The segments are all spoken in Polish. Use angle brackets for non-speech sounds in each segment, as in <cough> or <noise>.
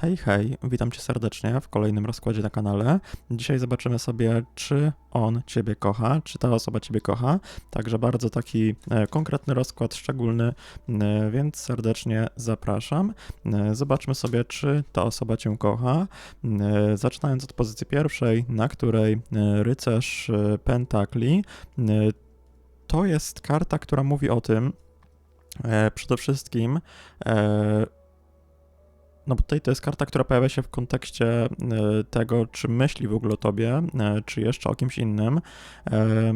Hej, hej, witam cię serdecznie w kolejnym rozkładzie na kanale. Dzisiaj zobaczymy sobie, czy on ciebie kocha, czy ta osoba ciebie kocha. Także bardzo taki e, konkretny rozkład, szczególny, e, więc serdecznie zapraszam. E, zobaczmy sobie, czy ta osoba cię kocha. Zaczynając od pozycji pierwszej, na której rycerz pentakli. To jest karta, która mówi o tym, przede wszystkim, no bo tutaj to jest karta, która pojawia się w kontekście e, tego, czy myśli w ogóle o tobie, e, czy jeszcze o kimś innym. E,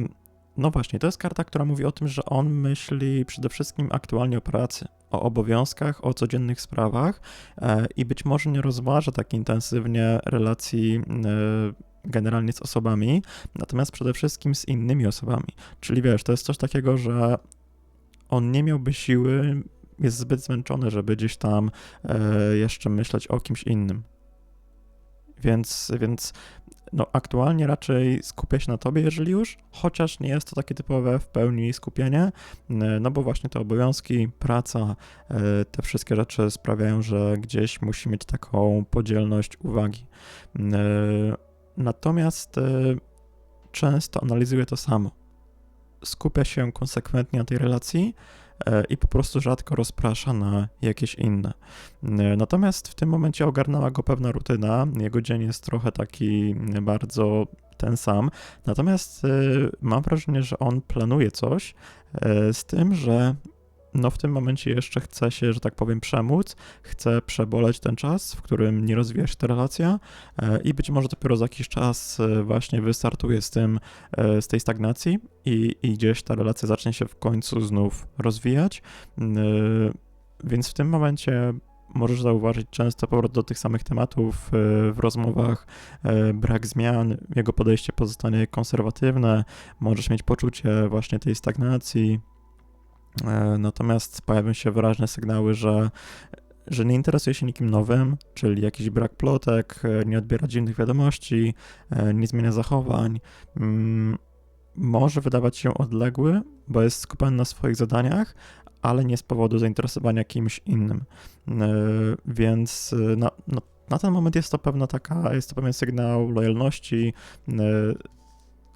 No właśnie, to jest karta, która mówi o tym, że on myśli przede wszystkim aktualnie o pracy, o obowiązkach, o codziennych sprawach i być może nie rozważa tak intensywnie relacji generalnie z osobami, natomiast przede wszystkim z innymi osobami. Czyli wiesz, to jest coś takiego, że on nie miałby siły, jest zbyt zmęczony, żeby gdzieś tam e, jeszcze myśleć o kimś innym. Więc, więc no, aktualnie raczej skupia się na tobie, jeżeli już, chociaż nie jest to takie typowe w pełni skupienie, e, no bo właśnie te obowiązki, praca, e, te wszystkie rzeczy sprawiają, że gdzieś musi mieć taką podzielność uwagi. Natomiast często analizuje to samo. Skupia się konsekwentnie na tej relacji i po prostu rzadko rozprasza na jakieś inne. E, Natomiast w tym momencie ogarnęła go pewna rutyna. Jego dzień jest trochę taki bardzo ten sam. Natomiast e, mam wrażenie, że on planuje coś e, z tym, że no w tym momencie jeszcze chce się, że tak powiem, przemóc, chce przeboleć ten czas, w którym nie rozwija się ta relacja e, i być może dopiero za jakiś czas e, właśnie wystartuje z tym, e, z tej stagnacji i, i gdzieś ta relacja zacznie się w końcu znów rozwijać. E, Więc w tym momencie możesz zauważyć często powrót do tych samych tematów w rozmowach, brak zmian, jego podejście pozostanie konserwatywne, możesz mieć poczucie właśnie tej stagnacji, Natomiast pojawią się wyraźne sygnały, że, że nie interesuje się nikim nowym, czyli jakiś brak plotek, e, nie odbiera dziwnych wiadomości, e, nie zmienia zachowań. Mm, Może wydawać się odległy, bo jest skupiony na swoich zadaniach, ale nie z powodu zainteresowania kimś innym. E, Więc e, na, na, na ten moment jest to pewna taka, jest to pewien sygnał lojalności, e,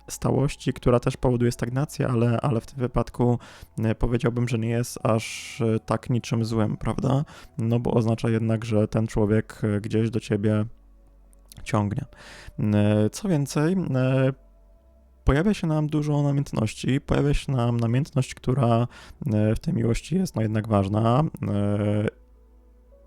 stałości, która też powoduje stagnację, ale, ale w tym wypadku e, powiedziałbym, że nie jest aż e, tak niczym złym, prawda? No bo oznacza jednak, że ten człowiek e, gdzieś do ciebie ciągnie. Co więcej, pojawia się nam dużo namiętności, pojawia się nam namiętność, która w tej miłości jest no jednak ważna.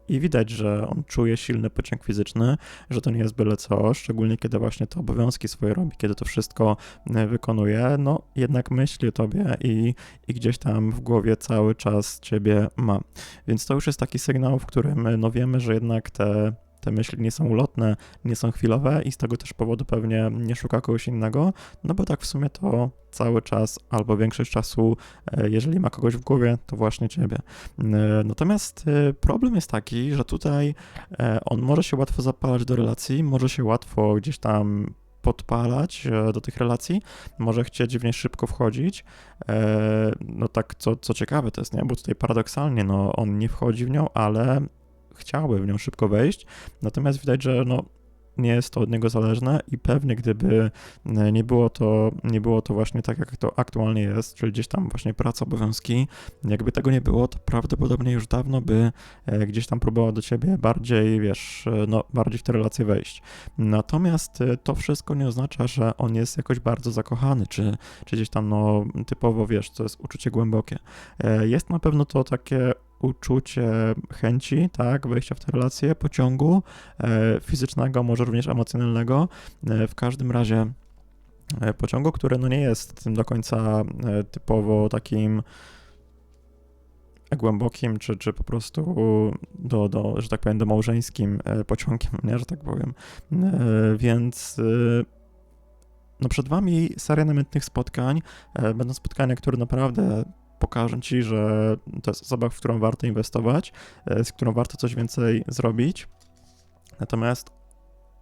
I widać, że on czuje silny pociąg fizyczny, że to nie jest byle co, szczególnie kiedy właśnie te obowiązki swoje robi, kiedy to wszystko e, wykonuje, no jednak myśli o tobie i, i gdzieś tam w głowie cały czas ciebie ma. Więc to już jest taki sygnał, w którym e, no wiemy, że jednak te, te myśli nie są ulotne, nie są chwilowe i z tego też powodu pewnie nie szuka kogoś innego, no bo tak w sumie to cały czas albo większość czasu, e, jeżeli ma kogoś w głowie, to właśnie ciebie. E, Natomiast e, problem jest taki, że tutaj on może się łatwo zapalać do relacji, może się łatwo gdzieś tam podpalać do tych relacji, może chcieć w nie szybko wchodzić. No tak, co, co ciekawe to jest, nie? Bo tutaj paradoksalnie, no on nie wchodzi w nią, ale chciałby w nią szybko wejść, natomiast widać, że no nie jest to od niego zależne i pewnie gdyby nie było to, nie było to właśnie tak, jak to aktualnie jest, czyli gdzieś tam właśnie praca, obowiązki, jakby tego nie było, to prawdopodobnie już dawno by e, gdzieś tam próbował do ciebie bardziej, wiesz, e, no bardziej w tę relację wejść. Natomiast e, to wszystko nie oznacza, że on jest jakoś bardzo zakochany, czy, czy gdzieś tam, no typowo, wiesz, to jest uczucie głębokie. Jest na pewno to takie uczucie chęci, tak, wejścia w tę relację, pociągu e, fizycznego, może również emocjonalnego. E, w każdym razie e, pociągu, który no nie jest tym do końca typowo takim głębokim, czy, czy po prostu do, do, że tak powiem, do małżeńskim pociągiem, <laughs> nie, że tak powiem. Więc no przed wami seria namiętnych spotkań. Będą spotkania, które naprawdę pokażą ci, że to jest osoba, w którą warto inwestować, e, z którą warto coś więcej zrobić. Natomiast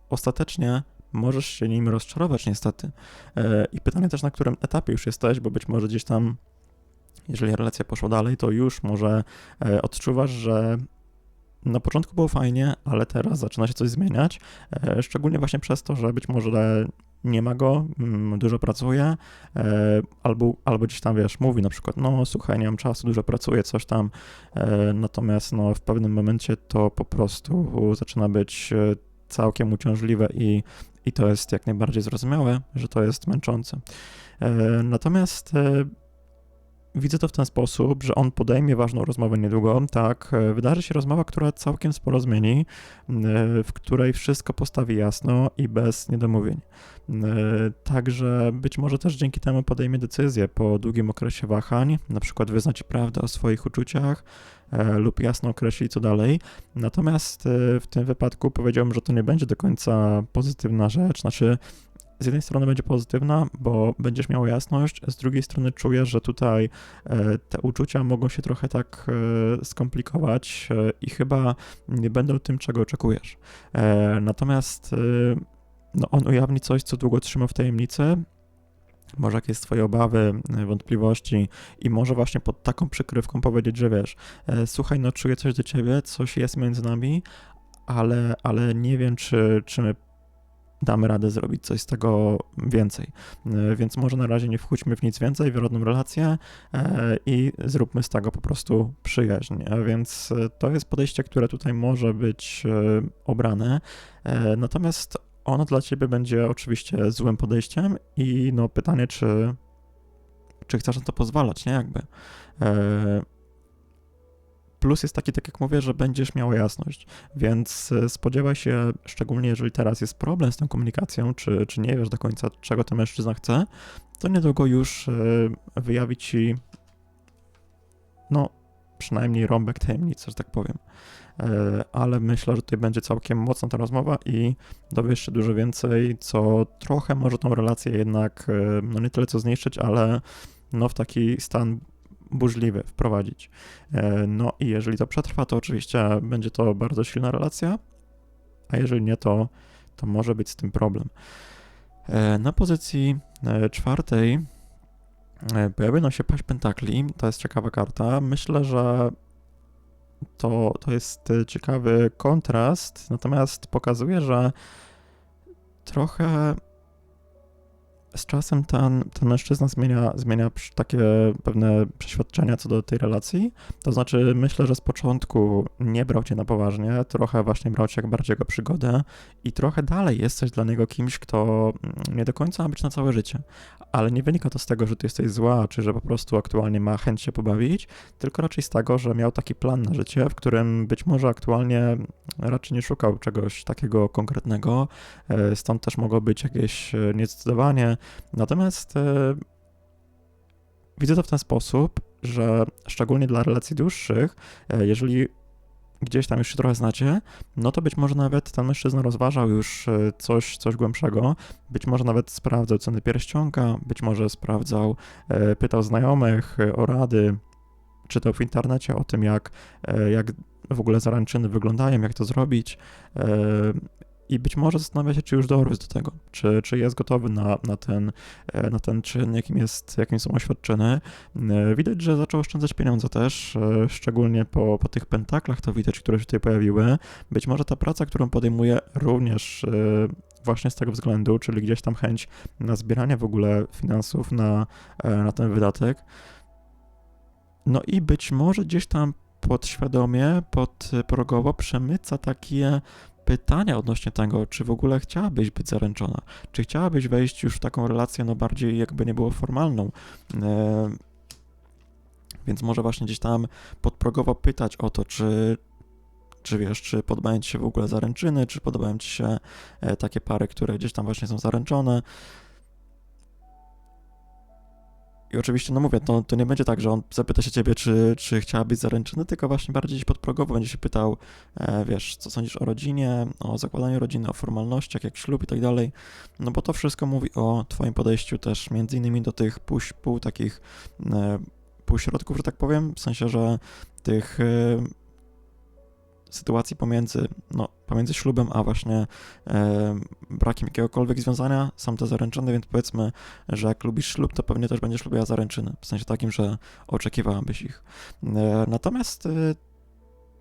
ostatecznie możesz się nim rozczarować niestety. E, I pytanie też, na którym etapie już jesteś, bo być może gdzieś tam, jeżeli relacja poszła dalej, to już może e, odczuwasz, że na początku było fajnie, ale teraz zaczyna się coś zmieniać, szczególnie właśnie przez to, że być może nie ma go, mm, dużo pracuje, e, albo, albo gdzieś tam, wiesz, mówi na przykład, no słuchaj, nie mam czasu, dużo pracuję, coś tam, e, natomiast no w pewnym momencie to po prostu zaczyna być całkiem uciążliwe i, i to jest jak najbardziej zrozumiałe, że to jest męczące. Natomiast widzę to w ten sposób, że on podejmie ważną rozmowę niedługo, tak, e, wydarzy się rozmowa, która całkiem sporo zmieni, e, w której wszystko postawi jasno i bez niedomówień. E, także być może też dzięki temu podejmie decyzję po długim okresie wahań, na przykład wyznać prawdę o swoich uczuciach lub jasno określić co dalej. Natomiast w tym wypadku powiedziałbym, że to nie będzie do końca pozytywna rzecz, znaczy z jednej strony będzie pozytywna, bo będziesz miał jasność, z drugiej strony czujesz, że tutaj e, te uczucia mogą się trochę tak e, skomplikować e, i chyba nie będą tym, czego oczekujesz. Natomiast no, on ujawni coś, co długo trzyma w tajemnicy, może jakieś twoje obawy, wątpliwości i może właśnie pod taką przykrywką powiedzieć, że wiesz, słuchaj, no czuję coś do ciebie, coś jest między nami, ale, ale nie wiem, czy, czy my damy radę zrobić coś z tego więcej. E, więc może na razie nie wchódźmy w nic więcej, w rodną relację e, i zróbmy z tego po prostu przyjaźń. Więc e, to jest podejście, które tutaj może być obrane. Natomiast ono dla ciebie będzie oczywiście złym podejściem i no pytanie, czy, czy chcesz na to pozwalać, nie? Jakby. Plus jest taki, tak jak mówię, że będziesz miała jasność, więc e, spodziewaj się, szczególnie jeżeli teraz jest problem z tą komunikacją, czy, czy nie wiesz do końca, czego ten mężczyzna chce, to niedługo już e, wyjawi ci, no, przynajmniej rąbek tajemnicy, że tak powiem. E, ale myślę, że tutaj będzie całkiem mocna ta rozmowa i dowiesz się dużo więcej, co trochę może tą relację jednak, no nie tyle co zniszczyć, ale no w taki stan burzliwy wprowadzić. E, no i jeżeli to przetrwa, to oczywiście będzie to bardzo silna relacja, a jeżeli nie, to, to może być z tym problem. E, na pozycji e, czwartej pojawia nam się paść pentakli. To jest ciekawa karta. Myślę, że to, to jest ciekawy kontrast, natomiast pokazuje, że trochę z czasem ten, ten mężczyzna zmienia, zmienia takie pewne przeświadczenia co do tej relacji. To znaczy, myślę, że z początku nie brał cię na poważnie, trochę właśnie brał cię jak bardziej jako przygodę i trochę dalej jesteś dla niego kimś, kto nie do końca ma być na całe życie. Ale nie wynika to z tego, że ty jesteś zła, czy że po prostu aktualnie ma chęć się pobawić, tylko raczej z tego, że miał taki plan na życie, w którym być może aktualnie raczej nie szukał czegoś takiego konkretnego, e, stąd też mogło być jakieś e, niezdecydowanie, Natomiast e, widzę to w ten sposób, że szczególnie dla relacji dłuższych, e, jeżeli gdzieś tam już się trochę znacie, no to być może nawet ten mężczyzna rozważał już e, coś, coś głębszego, być może nawet sprawdzał ceny pierścionka, być może sprawdzał, pytał znajomych o rady, czytał w internecie o tym, jak, jak w ogóle zaręczyny wyglądają, jak to zrobić i być może zastanawia się, czy już dorósł do tego, czy, czy jest gotowy na, na, ten, e, na ten czyn, jakim, jest, jakim są oświadczyny. E, widać, że zaczął oszczędzać pieniądze też, e, szczególnie po, po tych pentaklach to widać, które się tutaj pojawiły. Być może ta praca, którą podejmuje również właśnie z tego względu, czyli gdzieś tam chęć na zbieranie w ogóle finansów na, na ten wydatek. No i być może gdzieś tam podświadomie, podprogowo przemyca takie pytania odnośnie tego, czy w ogóle chciałabyś być zaręczona, czy chciałabyś wejść już w taką relację, no bardziej jakby nie było formalną. E, więc może właśnie gdzieś tam podprogowo pytać o to, czy, czy wiesz, czy podobają ci się w ogóle zaręczyny, czy podobają ci się e, takie pary, które gdzieś tam właśnie są zaręczone. I oczywiście, no mówię, to, to nie będzie tak, że on zapyta się ciebie, czy, czy chciałabyś zaręczyny, tylko właśnie bardziej podprogowo będzie się pytał, e, wiesz, co sądzisz o rodzinie, o zakładaniu rodziny, o formalnościach, jak ślub i tak dalej, no bo to wszystko mówi o twoim podejściu też między innymi do tych pół, pół takich e, półśrodków, że tak powiem, w sensie, że tych e, sytuacji pomiędzy, no, pomiędzy ślubem a właśnie e, brakiem jakiegokolwiek związania są te zaręczyny, więc powiedzmy, że jak lubisz ślub, to pewnie też będziesz lubiła zaręczyny, w sensie takim, że oczekiwałabyś ich. E, natomiast e,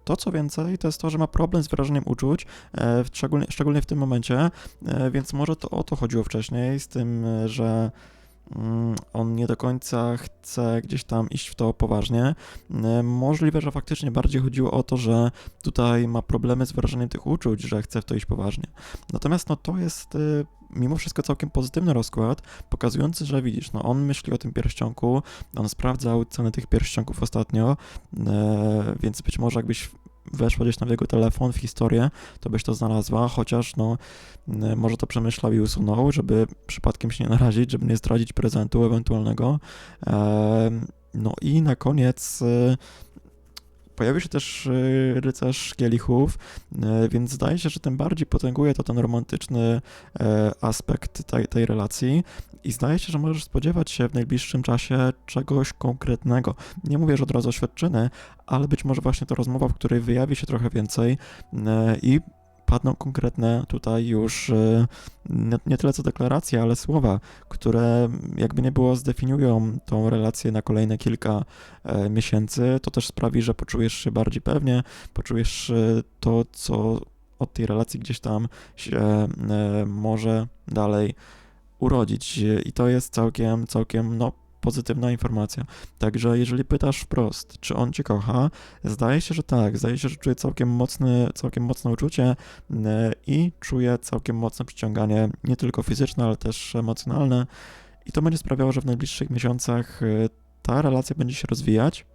To, co więcej, to jest to, że ma problem z wyrażeniem uczuć, e, szczególnie, szczególnie w tym momencie, e, więc może to o to chodziło wcześniej, z tym, że on nie do końca chce gdzieś tam iść w to poważnie. E, Możliwe, że faktycznie bardziej chodziło o to, że tutaj ma problemy z wyrażeniem tych uczuć, że chce w to iść poważnie. Natomiast no to jest y, mimo wszystko całkiem pozytywny rozkład, pokazujący, że widzisz, no on myśli o tym pierścionku, on sprawdzał cenę tych pierścionków ostatnio, e, więc być może jakbyś weszła gdzieś na jego telefon w historię, to byś to znalazła, chociaż no e, może to przemyślał i usunął, żeby przypadkiem się nie narazić, żeby nie zdradzić prezentu ewentualnego. No i na koniec e, Pojawił się też y, rycerz kielichów, y, więc zdaje się, że tym bardziej potęguje to ten romantyczny e, aspekt tej, tej relacji i zdaje się, że możesz spodziewać się w najbliższym czasie czegoś konkretnego. Nie mówię, że od razu oświadczyny, ale być może właśnie to rozmowa, w której wyjawi się trochę więcej e, i padną konkretne tutaj już e, nie, nie tyle co deklaracje, ale słowa, które jakby nie było zdefiniują tą relację na kolejne kilka e, miesięcy, to też sprawi, że poczujesz się bardziej pewnie, poczujesz e, to, co od tej relacji gdzieś tam się e, może dalej urodzić. I to jest całkiem, całkiem, no, pozytywna informacja. Także jeżeli pytasz wprost, czy on cię kocha, zdaje się, że tak. Zdaje się, że czuje całkiem, mocny, całkiem mocne uczucie e, i czuje całkiem mocne przyciąganie, nie tylko fizyczne, ale też emocjonalne. I to będzie sprawiało, że w najbliższych miesiącach e, ta relacja będzie się rozwijać.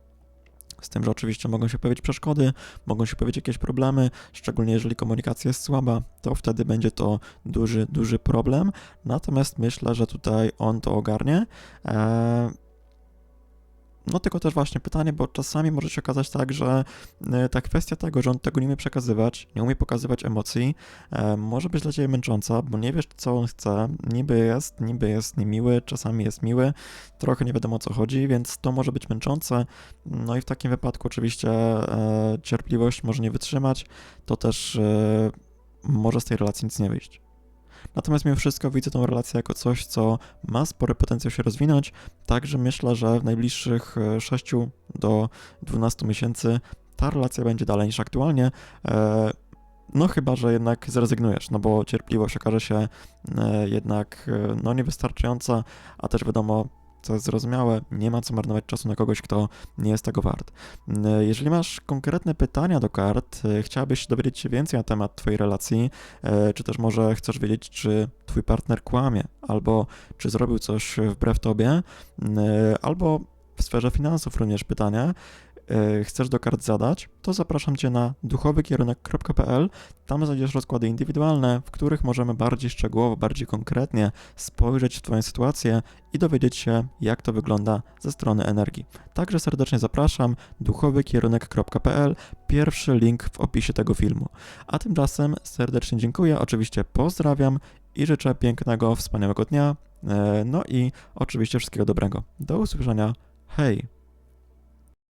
Z tym, że oczywiście mogą się pojawić przeszkody, mogą się pojawić jakieś problemy, szczególnie jeżeli komunikacja jest słaba, to wtedy będzie to duży, duży problem. Natomiast myślę, że tutaj on to ogarnie. Eee, no tylko też właśnie pytanie, bo czasami może się okazać tak, że e, ta kwestia tego, że on tego nie umie przekazywać, nie umie pokazywać emocji, e, może być dla ciebie męcząca, bo nie wiesz, co on chce. Niby jest, niby jest niemiły, czasami jest miły, trochę nie wiadomo o co chodzi, więc to może być męczące. No i w takim wypadku oczywiście e, cierpliwość może nie wytrzymać, to też może z tej relacji nic nie wyjść. Natomiast mimo wszystko widzę tą relację jako coś, co ma spory potencjał się rozwinąć, także myślę, że w najbliższych e, 6 do 12 miesięcy ta relacja będzie dalej niż aktualnie. E, No chyba, że jednak zrezygnujesz, no bo cierpliwość okaże się e, jednak e, no niewystarczająca, a też wiadomo, co jest zrozumiałe, nie ma co marnować czasu na kogoś, kto nie jest tego wart. E, Jeżeli masz konkretne pytania do kart, e, chciałabyś dowiedzieć się więcej na temat Twojej relacji, e, czy też może chcesz wiedzieć, czy Twój partner kłamie, albo czy zrobił coś wbrew Tobie, albo w sferze finansów również pytania, chcesz do kart zadać, to zapraszam Cię na duchowykierunek.pl. Tam znajdziesz rozkłady indywidualne, w których możemy bardziej szczegółowo, bardziej konkretnie spojrzeć w Twoją sytuację i dowiedzieć się, jak to wygląda ze strony energii. Także serdecznie zapraszam duchowykierunek.pl, pierwszy link w opisie tego filmu. A tymczasem serdecznie dziękuję, oczywiście pozdrawiam i życzę pięknego, wspaniałego dnia. e, No i oczywiście wszystkiego dobrego. Do usłyszenia. Hej!